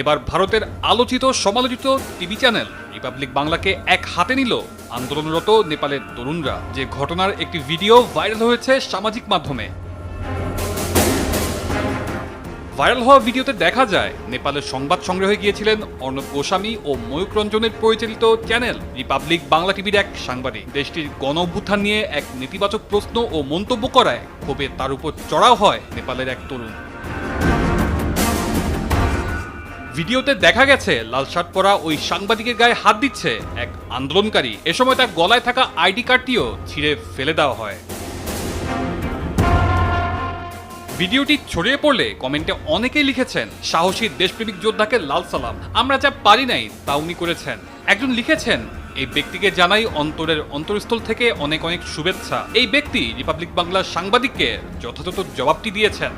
এবার ভারতের আলোচিত সমালোচিত টিভি চ্যানেল রিপাবলিক বাংলাকে এক হাতে নিল আন্দোলনরত নেপালের তরুণরা। যে ঘটনার একটি ভিডিও ভাইরাল হয়েছে সামাজিক মাধ্যমে। ভাইরাল হওয়া ভিডিওতে দেখা যায়, নেপালের সংবাদ সংগ্রহে গিয়েছিলেন অর্ণব গোস্বামী ও ময়ূক রঞ্জনের পরিচালিত চ্যানেল রিপাবলিক বাংলা টিভির এক সাংবাদিক। দেশটির গণ অভ্যুত্থান নিয়ে এক নেতিবাচক প্রশ্ন ও মন্তব্য করায় ক্ষোভে তার উপর চড়াও হয় নেপালের এক তরুণ। ভিডিওতে দেখা গেছে, লাল শার্ট পরা ওই সাংবাদিকের গায়ে হাত দিচ্ছে এক আন্দোলনকারী। এ সময় তার গলায় থাকা আইডি কার্ডটিও ছিঁড়ে ফেলে দেওয়া হয়। ভিডিওটি ছড়িয়ে পড়লে কমেন্টে অনেকেই লিখেছেন, সাহসী দেশপ্রেমিক যোদ্ধাকে লাল সালাম, আমরা যা পারি নাই তা উনি করেছেন। একজন লিখেছেন, এই ব্যক্তিকে জানাই অন্তরের অন্তরস্থল থেকে অনেক অনেক শুভেচ্ছা। এই ব্যক্তি রিপাবলিক বাংলার সাংবাদিককে যথাযথ জবাবটি দিয়েছেন।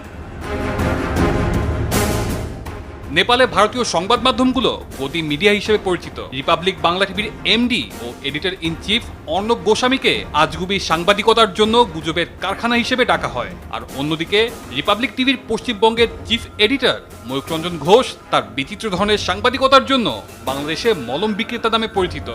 নেপালে ভারতীয় সংবাদ মাধ্যমগুলো গদি মিডিয়া হিসেবে পরিচিত। রিপাবলিক বাংলা টিভির এমডি ও এডিটর ইন চিফ অর্ণব গোস্বামীকে আজগুবি সাংবাদিকতার জন্য গুজবের কারখানা হিসেবে ডাকা হয়। আর অন্যদিকে, রিপাবলিক টিভির পশ্চিমবঙ্গের চিফ এডিটর ময়ূররঞ্জন ঘোষ তার বিচিত্র ধরনের সাংবাদিকতার জন্য বাংলাদেশে মলম বিক্রেতা নামে পরিচিত।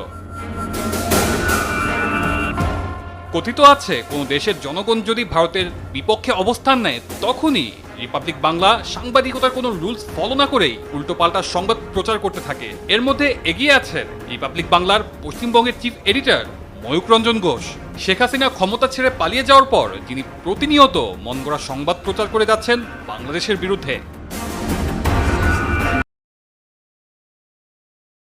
কথিত আছে, কোন দেশের জনগণ যদি ভারতের বিপক্ষে অবস্থান নেয়, তখনই রিপাবলিক বাংলা সাংবাদিকতার কোনো রুলস ফলো না করেই উল্টোপাল্টা সংবাদ প্রচার করতে থাকে। এর মধ্যে এগিয়ে আছেন রিপাবলিক বাংলার পশ্চিমবঙ্গের চিফ এডিটর ময়ূক রঞ্জন ঘোষ। শেখ হাসিনা ক্ষমতা ছেড়ে পালিয়ে যাওয়ার পর তিনি প্রতিনিয়ত মনগড়া সংবাদ প্রচার করে যাচ্ছেন বাংলাদেশের বিরুদ্ধে।